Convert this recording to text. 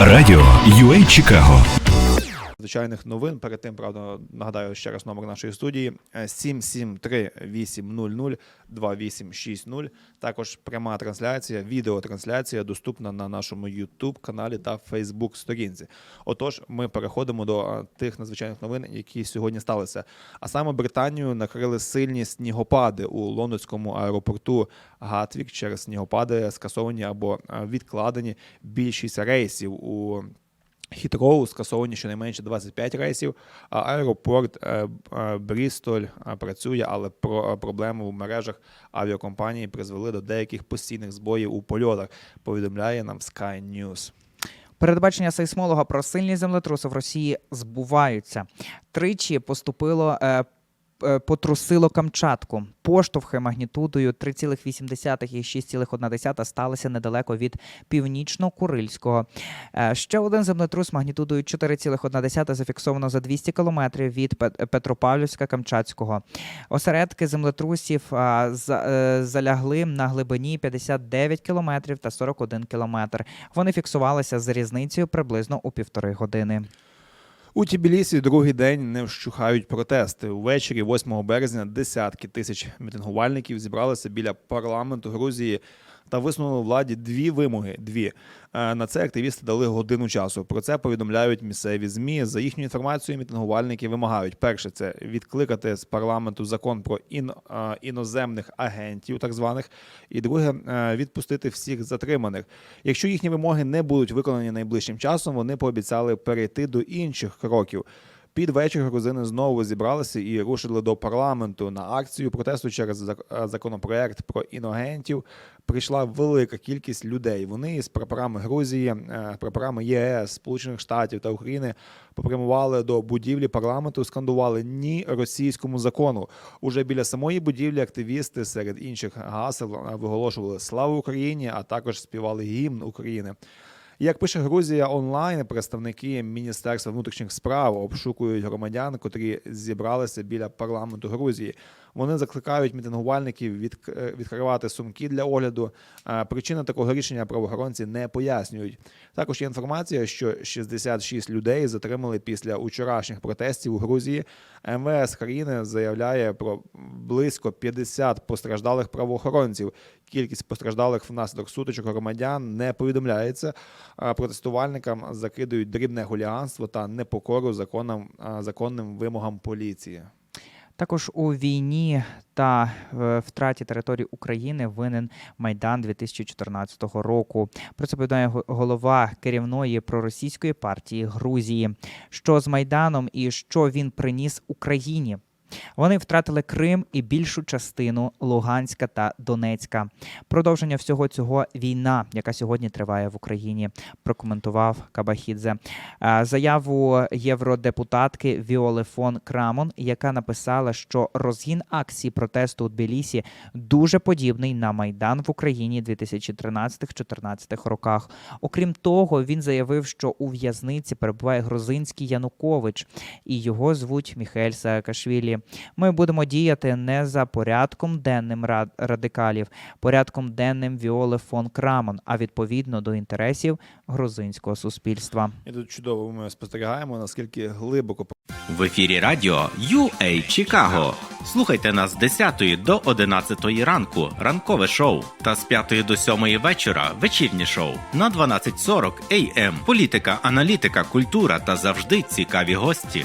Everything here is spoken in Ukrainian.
Радіо UA Чикаго. Звичайних новин. Перед тим, правда, нагадаю ще раз номер нашої студії е, 773-800-2860. Також пряма трансляція, відеотрансляція доступна на нашому YouTube каналі та Facebook сторінці. Отож, ми переходимо до е, тих надзвичайних новин, які сьогодні сталися. А саме Британію накрили сильні снігопади у лондонському аеропорту Гатвік. Через снігопади скасовані або е, відкладені більшість рейсів у. Хітроу скасовані щонайменше 25 рейсів, а аеропорт е, е, Брістоль е, працює, але про проблеми в мережах авіакомпанії призвели до деяких постійних збоїв у польотах. Повідомляє нам Sky News. Передбачення сейсмолога про сильні землетруси в Росії збуваються. Тричі поступило. Е, Потрусило Камчатку. Поштовхи магнітудою 3,8 і 6,1 сталися недалеко від північно-Курильського. Е, Ще один землетрус магнітудою 4,1 зафіксовано за 200 кілометрів від Пет- Петропавлівська Камчатського. Осередки землетрусів е, залягли на глибині 59 кілометрів та 41 кілометр. Вони фіксувалися з різницею приблизно у півтори години. У Тбілісі другий день не вщухають протести. Увечері, 8 березня, десятки тисяч мітингувальників зібралися біля парламенту Грузії та висунули владі дві вимоги. Дві Е, на це активісти дали годину часу. Про це повідомляють місцеві змі. За їхню інформацією, мітингувальники вимагають перше це відкликати з парламенту закон про ін, е, іноземних агентів, так званих, і друге е, відпустити всіх затриманих. Якщо їхні вимоги не будуть виконані найближчим часом, вони пообіцяли перейти до інших кроків. Під вечір грузини знову зібралися і рушили до парламенту на акцію протесту через е, законопроект про іногентів. Прийшла велика кількість людей. Вони з прапорами Грузії, е, прапорами ЄС, Сполучених Штатів та України попрямували до будівлі парламенту, скандували ні російському закону. Уже біля самої будівлі активісти серед інших гасел е, виголошували Слава Україні, а також співали гімн України. Як пише Грузія онлайн, представники Міністерства внутрішніх справ обшукують громадян, котрі зібралися біля парламенту Грузії. Вони закликають мітингувальників відк- відкривати сумки для огляду. Е, Причини такого рішення правоохоронці не пояснюють. Також є інформація, що 66 людей затримали після учорашніх протестів у Грузії. МВС країни заявляє про близько 50 постраждалих правоохоронців. Кількість постраждалих внаслідок сутичок громадян не повідомляється. Протестувальникам закидують дрібне хуліганство та непокору законам, законним вимогам поліції. Також у війні та втраті території України винен Майдан 2014 року. Про це повідомляє голова керівної проросійської партії Грузії. Що з Майданом і що він приніс Україні? Вони втратили Крим і більшу частину Луганська та Донецька. Продовження всього цього війна, яка сьогодні триває в Україні, прокоментував Кабахідзе. Заяву євродепутатки Віоли фон Крамон, яка написала, що розгін акції протесту у Тбілісі дуже подібний на майдан в Україні 2013-14 роках. Окрім того, він заявив, що у в'язниці перебуває грузинський Янукович, і його звуть Міхель Саакашвілі. Ми будемо діяти не за порядком денним ра- радикалів, порядком денним Віоли фон Крамон, а відповідно до інтересів грузинського суспільства. І тут чудово ми спостерігаємо, наскільки глибоко В ефірі радіо UA Чикаго. Слухайте нас з 10 до 11 ранку. Ранкове шоу та з 5 до 7 вечора вечірнє шоу на 12.40 AM. Політика, аналітика, культура та завжди цікаві гості.